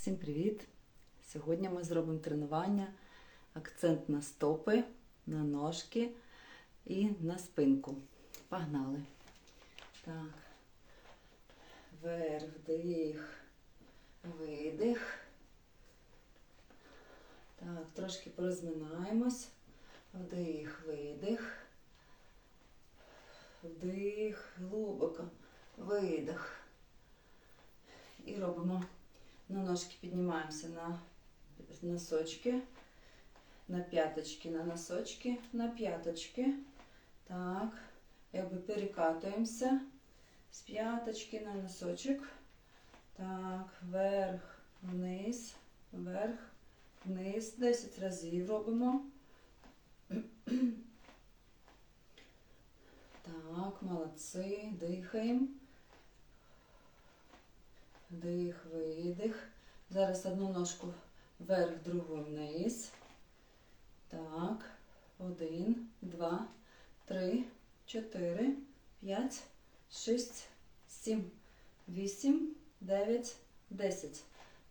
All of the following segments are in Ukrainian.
Всім привіт! Сьогодні ми зробимо тренування, акцент на стопи, на ножки і на спинку. Погнали. Так. Вверх, вдих, видих. Так, трошки порозминаємось. Вдих, видих. Вдих, глибоко, видих. І робимо на ножки піднімаємося на носочки, на п'яточки, на носочки, на п'яточки. Так, якби перекатуємося з п'яточки на носочок. Так, вверх, вниз, вверх, вниз. 10 разів робимо. Так, молодці, дихаємо. Вдих, видих. Зараз одну ножку вверх, другу вниз. Так. Один, два, три, чотири, п'ять, шість, сім, вісім, дев'ять, десять.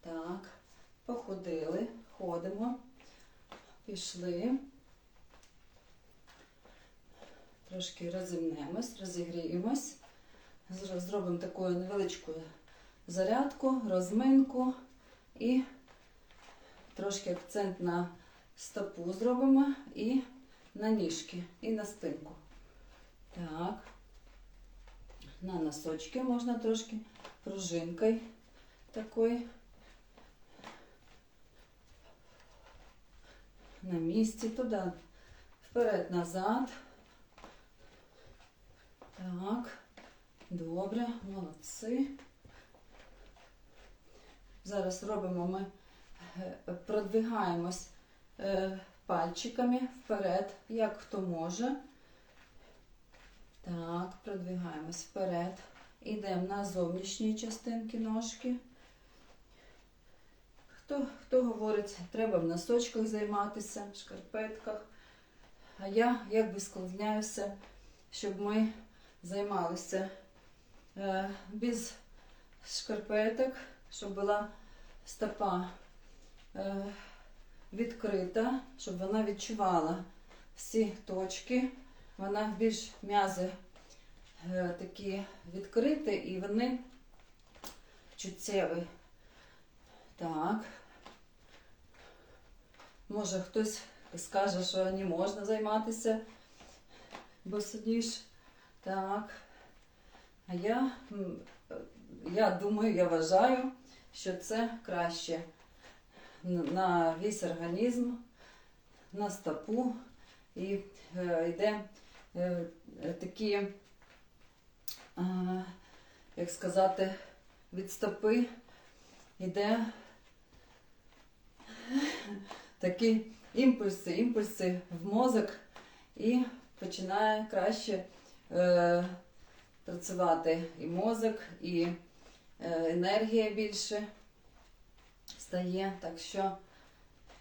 Так. Походили, ходимо. Пішли. Трошки розімнемось, розігріємось. Зробимо таку невеличку зарядку, розминку і трошки акцент на стопу зробимо і на ніжки, і на спинку. Так, на носочки можна трошки пружинкою такою. На місці туди, вперед, назад. Так, добре, молодці. Зараз робимо ми, е, продвигаємось е, пальчиками вперед, як хто може. Так, продвигаємось вперед. Йдемо на зовнішні частинки ножки. Хто хто говорить, треба в носочках займатися, в шкарпетках. А я якби склоняюся, щоб ми займалися е, без шкарпеток, щоб була стопа е, відкрита, щоб вона відчувала всі точки. Вона більш м'язи е, такі відкриті і вони чуттєві. Так. Може хтось скаже, що не можна займатися босоніж. Так. А я, я думаю, я вважаю, що це краще на весь організм, на стопу. І е, йде е, такі, е, як сказати, від стопи йде такі імпульси, імпульси в мозок і починає краще працювати і мозок, і енергія більше стає. Так що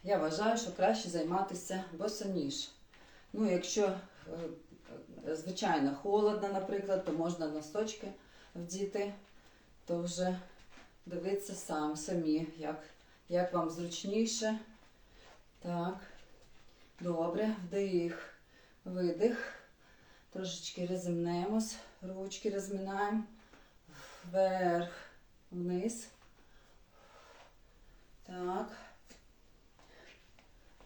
я вважаю, що краще займатися босоніж. Ну, якщо, е, звичайно, холодно, наприклад, то можна носочки вдіти, то вже дивитися сам, самі, як, як вам зручніше. Так, добре, вдих, видих. Трошечки розімнемось, ручки розминаємо вверх, вниз. Так.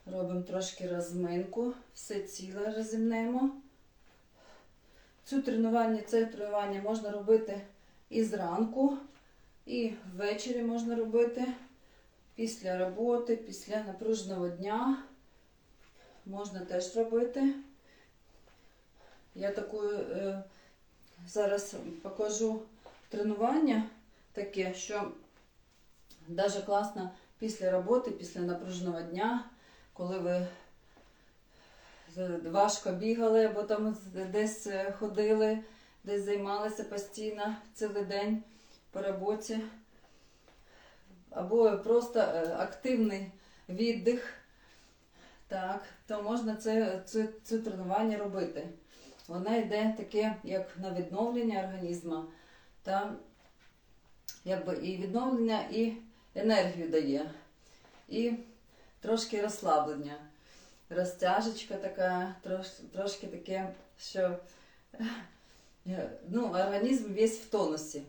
Робимо трошки розминку, все ціле розімнемо. Цю тренування, це тренування можна робити і зранку, і ввечері можна робити після роботи, після напруженого дня. Можна теж робити. Я таку е, зараз покажу тренування таке, що дуже класно після роботи, після напруженого дня, коли ви важко бігали, або там десь ходили, десь займалися постійно цілий день по роботі, або просто е, активний віддих, так, то можна це, це, це тренування робити. Вона йде таке, як на відновлення організму та якби і відновлення, і енергію дає. І трошки розслаблення. Розтяжечка така, трош, трошки таке, що ну, організм весь в тонусі.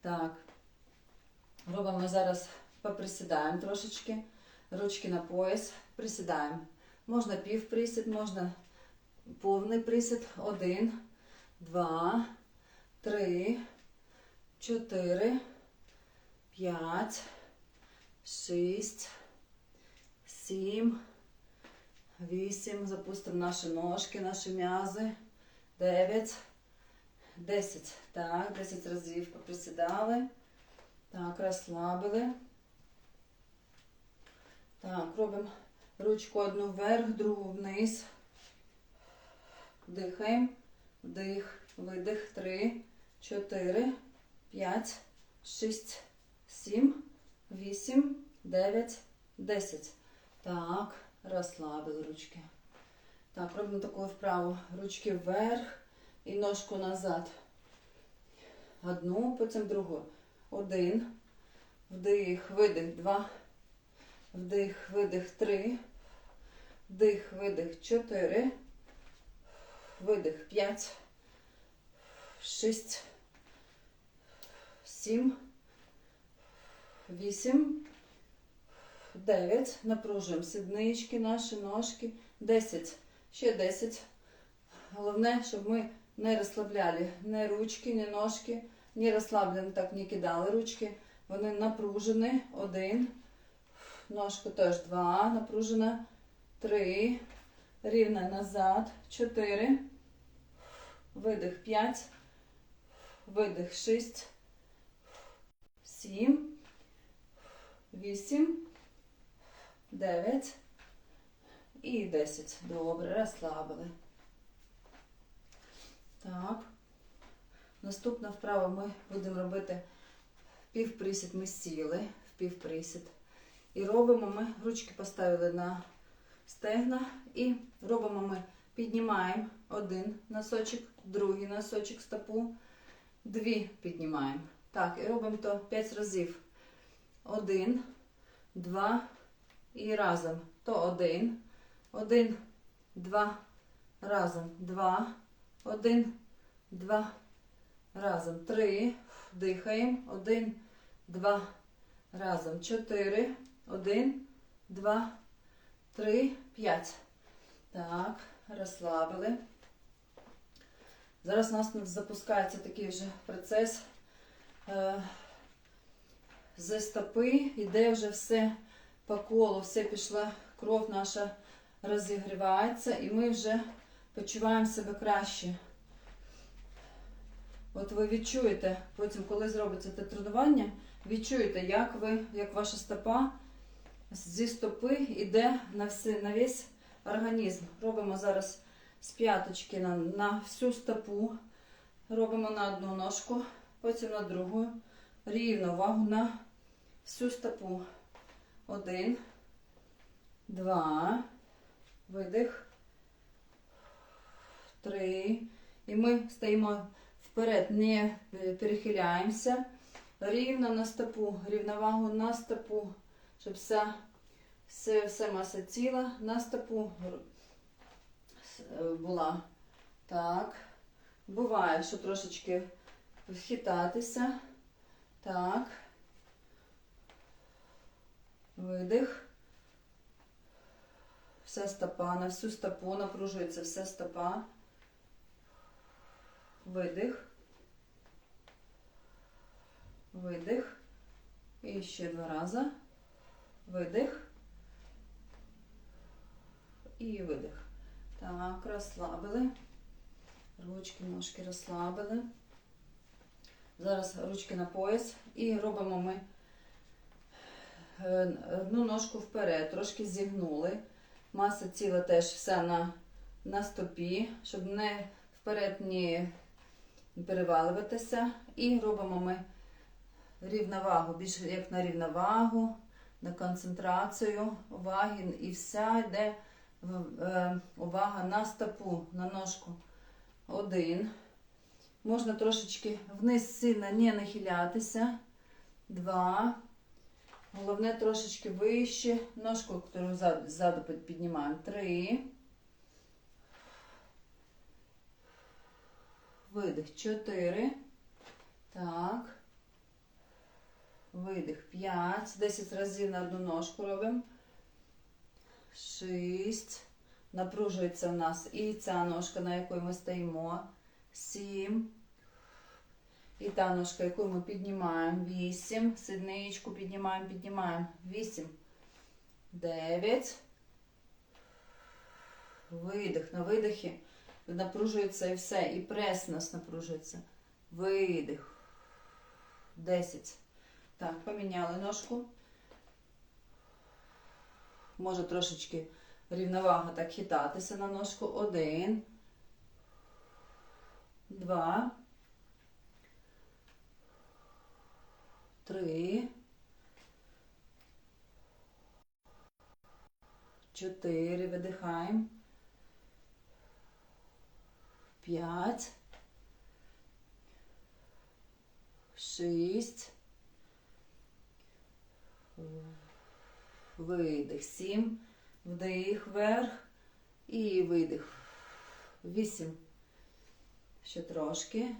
Так. Робимо зараз, поприсідаємо трошечки, ручки на пояс, присідаємо. Можна півприсід, можна повний присід. Один, два, три, чотири, п'ять, шість, сім, вісім. Запустимо наші ножки, наші м'язи. Дев'ять, десять. Так, десять разів поприсідали. Так, розслабили. Так, робимо ручку одну вверх, другу вниз. Дихаємо. Вдих, видих. Три, чотири, п'ять, шість, сім, вісім, дев'ять, десять. Так, розслабили ручки. Так, робимо таку вправу. Ручки вверх і ножку назад. Одну, потім другу. Один. Вдих, видих, два. Вдих, видих, три. Вдих, видих, чотири. Видих, п'ять. Шість. Сім. Вісім. Дев'ять. Напружуємо сіднички, наші ножки. Десять. Ще десять. Головне, щоб ми не розслабляли ні ручки, ні ножки. Не розслаблені, так не кидали ручки. Вони напружені. Один. Ножку теж два. Напружена. Три. Рівно назад. Чотири. Видих п'ять. Видих шість. Сім. Вісім. Дев'ять. І десять. Добре, розслабили. Так. Наступна вправа ми будемо робити півприсід. Ми сіли в півприсід. І робимо ми, ручки поставили на стегна і робимо ми, піднімаємо один носочок, другий носочок стопу, дві піднімаємо. Так, і робимо то 5 разів. Один, два і разом. То один, один, два, разом, два, один, два, разом. Три. Дихаємо. Один, два, разом. Чотири. Один, два, три, п'ять. Так, розслабили. Зараз у нас запускається такий вже процес. Е, Зі стопи йде вже все по колу, все пішла, кров наша розігрівається, і ми вже почуваємо себе краще. От ви відчуєте, потім, коли зробите це тренування, відчуєте, як ви, як ваша стопа зі стопи йде на, все, на весь організм. Робимо зараз з п'яточки на, на всю стопу. Робимо на одну ножку, потім на другу. Рівно вагу на всю стопу. Один, два, видих, три. І ми стоїмо вперед, не перехиляємося. Рівно на стопу, рівновагу на стопу, щоб вся, все, все маса тіла на стопу була. Так. Буває, що трошечки вхитатися. Так. Видих. Вся стопа, на всю стопу напружується вся стопа. Видих. Видих. І ще два рази. Видих. І видих. Так, розслабили. Ручки, ножки розслабили. Зараз ручки на пояс. І робимо ми е, одну ножку вперед, трошки зігнули. Маса тіла теж вся на, на стопі, щоб не вперед не перевалюватися. І робимо ми рівновагу, більше як на рівновагу, на концентрацію уваги. І вся йде е, увага на стопу, на ножку. Один. Можна трошечки вниз сильно не нахилятися. Два. Головне трошечки вище. Ножку, яку ззаду, піднімаємо. Три. Видих. Чотири. Так. Видих. П'ять. Десять разів на одну ножку робимо. Шість. Напружується в нас і ця ножка, на якій ми стоїмо. Сім. І та ножка, яку ми піднімаємо. Вісім. Сідничку піднімаємо, піднімаємо. Вісім. Дев'ять. Видих. На видихі напружується і все. І прес нас напружується. Видих. Десять. Так, поміняли ножку. Може трошечки рівновага так хитатися на ножку. Один. Два. Три. Чотири. Видихаємо. П'ять. Шість. Видих. Сім. Вдих вверх. І видих. Вісім. Ще трошки.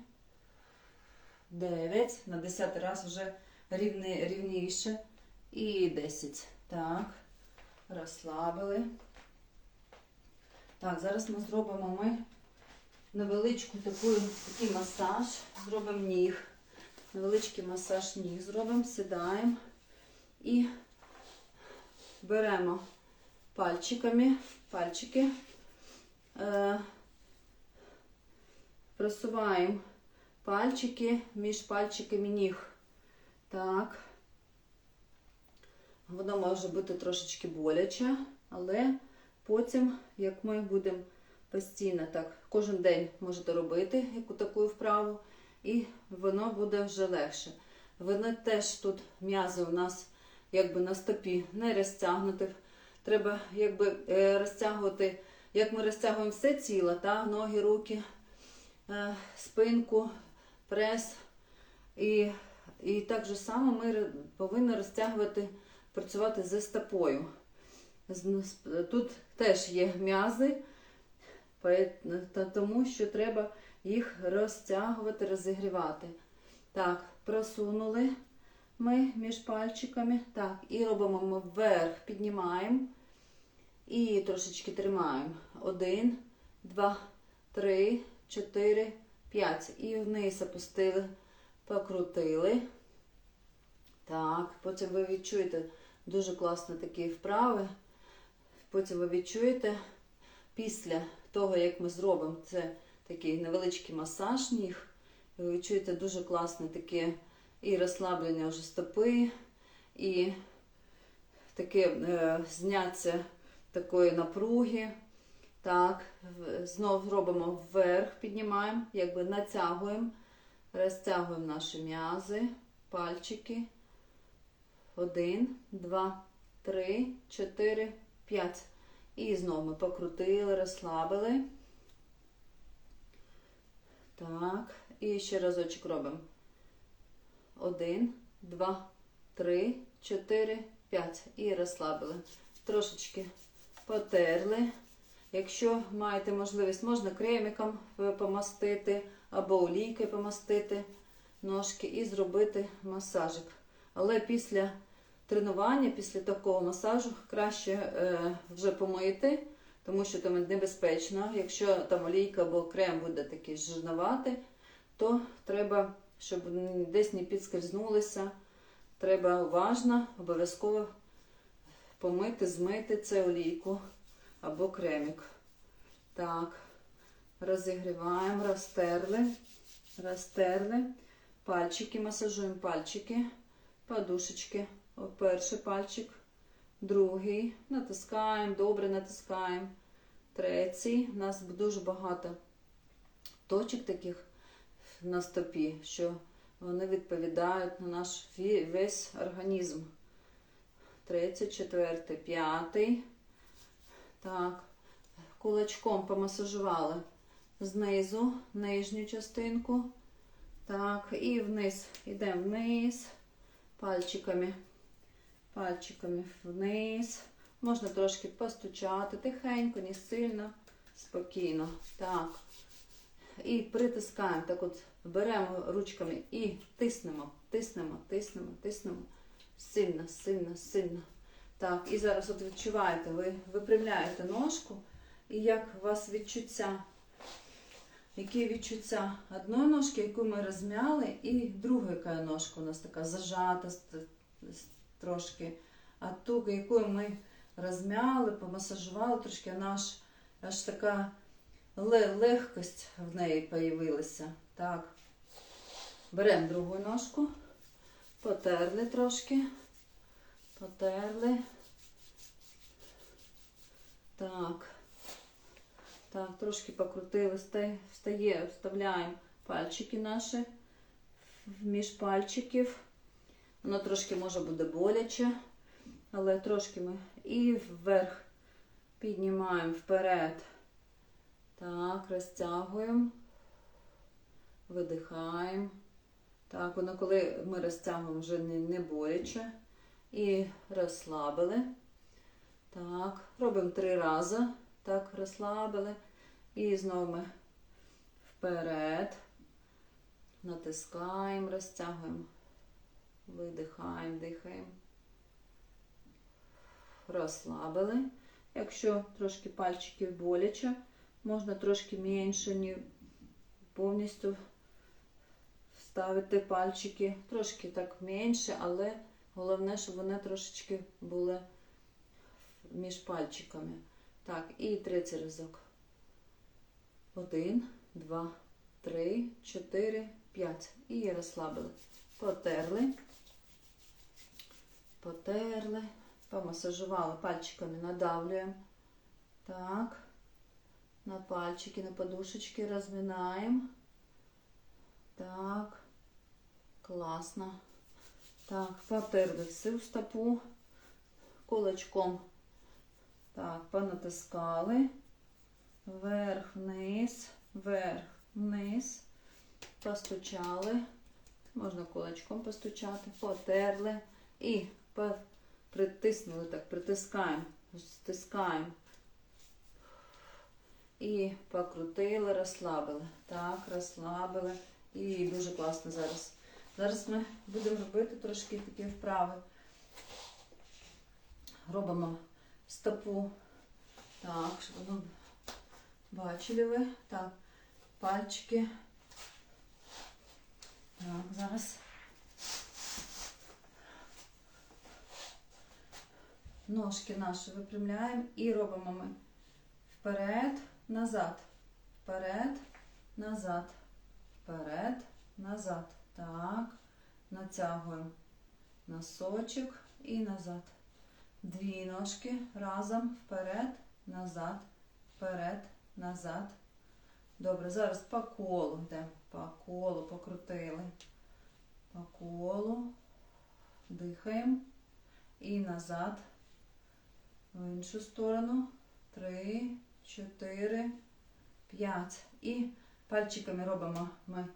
Дев'ять. На десятий раз вже рівни, рівніше. І десять. Так. Розслабили. Так, зараз ми зробимо ми невеличку таку, такий масаж. Зробимо ніг. Невеличкий масаж ніг зробимо, сідаємо і беремо пальчиками, пальчики, е, просуваємо пальчики між пальчиками ніг. Так. Воно може бути трошечки боляче, але потім, як ми будемо постійно так, кожен день можете робити яку таку вправу, і воно буде вже легше. Вони теж тут м'язи у нас якби на стопі не розтягнути. Треба якби е, розтягувати, як ми розтягуємо все тіло, та, ноги, руки, спинку, прес. І, і так же само ми повинні розтягувати, працювати зі стопою. Тут теж є м'язи, тому що треба їх розтягувати, розігрівати. Так, просунули ми між пальчиками. Так, і робимо ми вверх, піднімаємо і трошечки тримаємо. Один, два, три, чотири, п'ять. І вниз опустили, покрутили. Так, потім ви відчуєте дуже класно такі вправи. Потім ви відчуєте після того, як ми зробимо це такий невеличкий масаж ніг. Ви відчуєте дуже класне таке і розслаблення вже стопи, і таке е, зняття такої напруги. Так, в- знов робимо вверх, піднімаємо, якби натягуємо, розтягуємо наші м'язи, пальчики. Один, два, три, чотири, п'ять. І знову ми покрутили, розслабили. Так, і ще разочок робимо. Один, два, три, чотири, п'ять. І розслабили. Трошечки потерли. Якщо маєте можливість, можна кремиком е, помастити або олійкою помастити ножки і зробити масажик. Але після тренування, після такого масажу краще е, вже помити, тому що там небезпечно. Якщо там олійка або крем буде такий жирноватий, то треба, щоб десь не підскользнулися. Треба уважно, обов'язково помити, змити цю олійку або кремик. Так, розігріваємо, розтерли, розтерли. Пальчики, масажуємо пальчики, подушечки. Перший пальчик, другий. Натискаємо, добре натискаємо. Третій. У нас дуже багато точок таких на стопі, що вони відповідають на наш весь організм. Третій, четвертий, п'ятий. Так, кулачком помасажували знизу, нижню частинку. Так, і вниз. Йдемо вниз пальчиками. пальчиками вниз. Можна трошки постучати тихенько, не сильно, спокійно. Так. І притискаємо. Так от беремо ручками і тиснемо, тиснемо, тиснемо, тиснемо. Сильно, сильно, сильно. Так, і зараз от відчуваєте, ви випрямляєте ножку, і як у вас відчуття, які відчуття одної ножки, яку ми розм'яли, і друга яка ножка у нас така зажата трошки. А ту, яку ми розм'яли, помасажували трошки, вона аж, аж така легкость в неї появилася. Так. Беремо другу ножку, потерли трошки, потерли. Так. Так, трошки покрутили, встає, вставляємо пальчики наші між пальчиків. Воно трошки може буде боляче, але трошки ми і вверх піднімаємо вперед. Так, розтягуємо, видихаємо. Так, воно коли ми розтягуємо вже не, не боляче. І розслабили. Так, робимо три рази. Так, розслабили. І знову ми вперед. Натискаємо, розтягуємо. Видихаємо, дихаємо. Розслабили. Якщо трошки пальчиків боляче, можна трошки менше, не повністю вставити пальчики. Трошки так менше, але головне, щоб вони трошечки були між пальчиками. Так, і третій разок. Один, два, три, чотири, п'ять. І розслабили. Потерли. Потерли. Помасажували пальчиками, надавлюємо. Так. На пальчики, на подушечки розминаємо. Так. Класно. Так, потерли всю стопу. Кулачком. Так, понатискали. Вверх, вниз, вверх, вниз. Постучали. Можна кулачком постучати, потерли і притиснули так, притискаємо, стискаємо. І покрутили, розслабили. Так, розслабили. І дуже класно зараз. Зараз ми будемо робити трошки такі вправи. Робимо стопу. Так, щоб воно бачили ви. Так, пальчики. Так, зараз. Ножки наші випрямляємо і робимо ми вперед, назад, вперед, назад, вперед, назад. Так, натягуємо носочок і назад. Дві ножки разом вперед, назад, вперед, назад. Добре, зараз по колу йдемо. По колу покрутили. По колу. Дихаємо. І назад. В іншу сторону. Три, чотири, п'ять. І пальчиками робимо ми.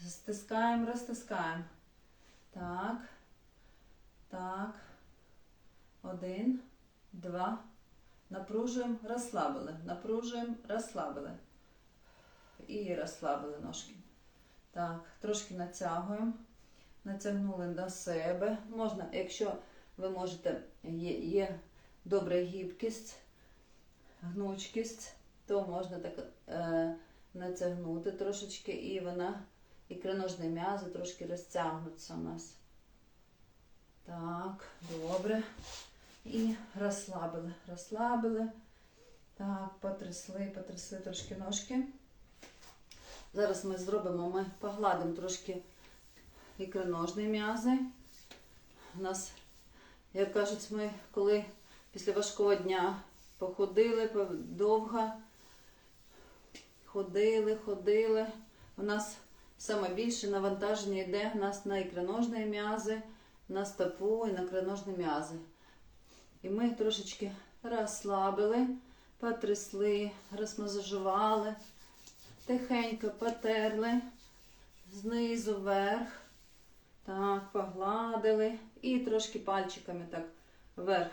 Стискаємо, розтискаємо. Так. Так. Один, два. Напружуємо, розслабили. Напружуємо, розслабили. І розслабили ножки. Так, трошки натягуємо. Натягнули до себе. Можна, якщо ви можете, є, є добра гібкість, гнучкість, то можна так е, натягнути трошечки, і вона, ікроножні м'язи трошки розтягнуться у нас. Так, добре. І розслабили, розслабили. Так, потрясли, потрясли трошки ножки. Зараз ми зробимо, ми погладимо трошки ікроножні м'язи. У нас, як кажуть, ми коли після важкого дня походили довго, ходили, ходили. У нас саме більше навантаження йде у нас на ікроножні м'язи, на стопу і на ікроножні м'язи. І ми трошечки розслабили, потрясли, розмазажували, тихенько потерли знизу вверх, Так, погладили. І трошки пальчиками так вверх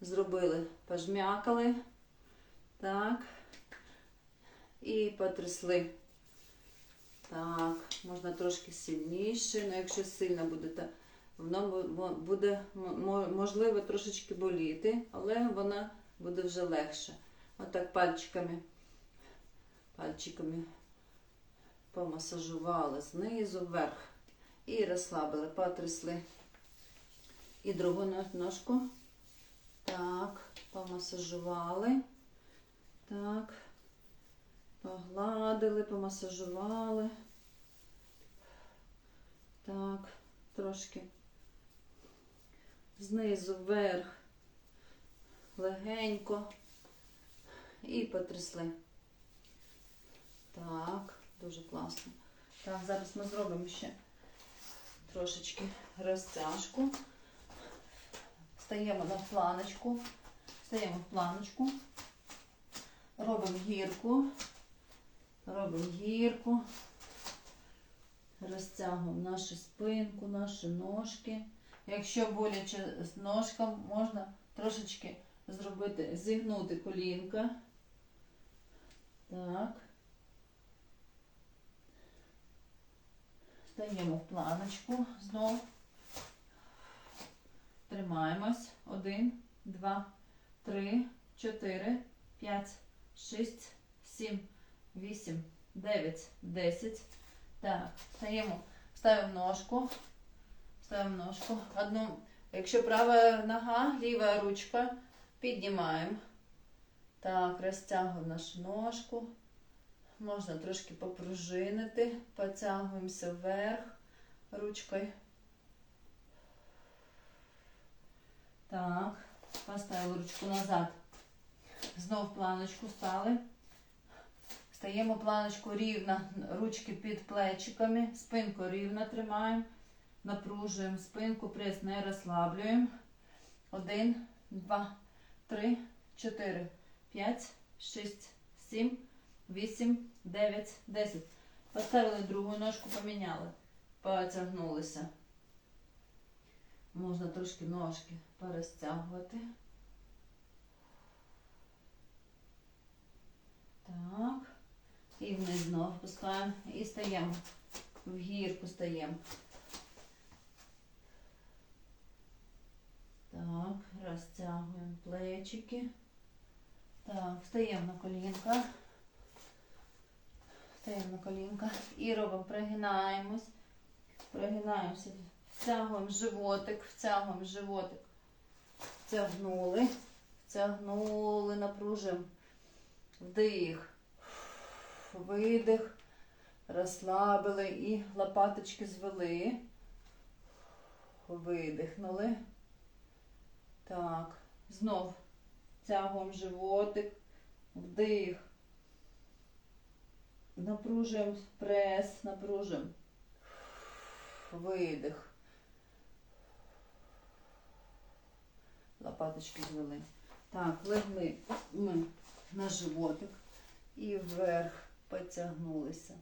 зробили, пожмякали. Так. І потрясли. Так, можна трошки сильніше, але якщо сильно будете, воно буде можливо трошечки боліти, але вона буде вже легше. Отак пальчиками, пальчиками помасажували знизу вверх і розслабили, потрясли. І другу ножку. Так, помасажували. Так. Погладили, помасажували. Так, трошки знизу вверх, легенько і потрясли. Так, дуже класно. Так, зараз ми зробимо ще трошечки розтяжку. Стаємо на планочку. Стаємо в планочку. Робимо гірку. Робимо гірку. Розтягуємо нашу спинку, наші ножки. Якщо боляче з ножкам, можна трошечки зробити, зігнути колінка. Так. Стаємо в планочку знов. Тримаємось. Один, два, три, чотири, п'ять, шість, сім, вісім, дев'ять, десять. Так, стаємо, ставимо ножку. Ставимо ножку. Одну, якщо права нога, ліва ручка, піднімаємо. Так, розтягуємо нашу ножку. Можна трошки попружинити, потягуємося вверх ручкою. Так, поставили ручку назад. Знов планочку стали. Стаємо планочку рівно, ручки під плечиками, спинку рівно тримаємо, напружуємо спинку, прес не розслаблюємо. Один, два, три, чотири, п'ять, шість, сім, вісім, дев'ять, десять. Поставили другу ножку, поміняли, потягнулися. Можна трошки ножки порозтягувати. Так. І вниз знов опускаємо і стаємо. В гірку стаємо. Так, розтягуємо плечики. Так, стаємо на колінка. Стаємо на колінка. І робимо, пригинаємось. Пригинаємося. Втягуємо животик, втягуємо животик. Втягнули. Втягнули, напружуємо. Вдих. Видих. Розслабили і лопаточки звели. Видихнули. Так. Знов тягуємо животик. Вдих. Напружуємо прес, напружуємо. Видих. Лопаточки звели. Так, легли ми на животик і вверх потягнулися.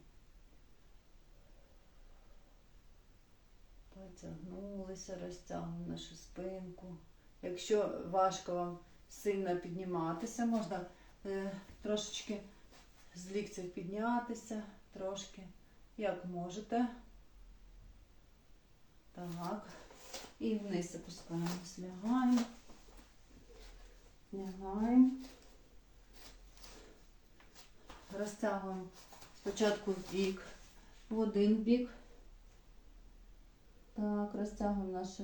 Потягнулися, розтягуємо нашу спинку. Якщо важко вам сильно підніматися, можна е, трошечки з ліктів піднятися, трошки, як можете. Так. І вниз опускаємось, лягаємо. Лягаємо. Розтягуємо спочатку в бік, в один бік. Так, розтягуємо наші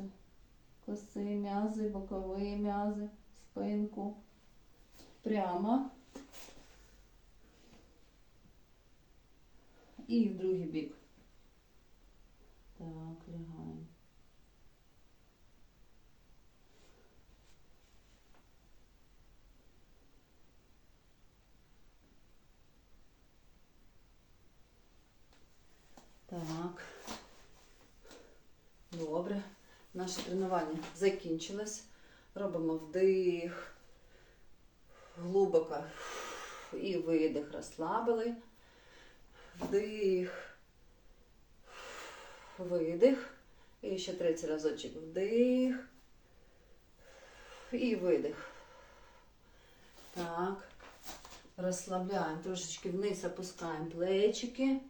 коси, м'язи, бокові м'язи, спинку. Прямо. І в другий бік. Так, лягаємо. Так. Добре. Наше тренування закінчилось. Робимо вдих. Глибоко. І видих. Розслабили. Вдих. Видих. І ще третій разочок вдих. І видих. Так. Розслабляємо. Трошечки вниз опускаємо плечики.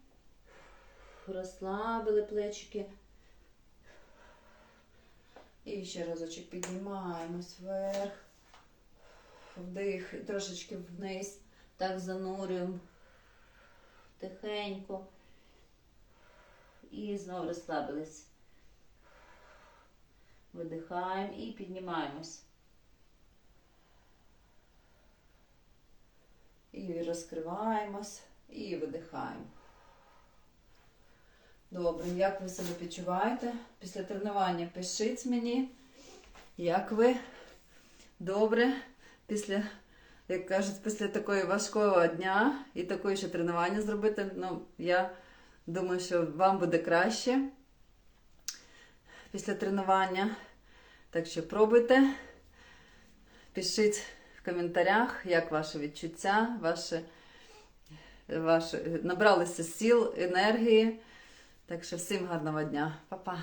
Розслабили плечики. І ще разочок піднімаємось вверх. Вдих трошечки вниз. Так занурюємо. Тихенько. І знову розслабились. Видихаємо і піднімаємось. І розкриваємось, і видихаємо. Добре, як ви себе відчуваєте? Після тренування пишіть мені, як ви добре після, як кажуть, після такої важкого дня і такої ще тренування зробити. Ну, я думаю, що вам буде краще після тренування. Так що пробуйте, пишіть в коментарях, як ваше відчуття, ваше, ваше, набралися сил, енергії. Так що всім гарного дня. Па-па!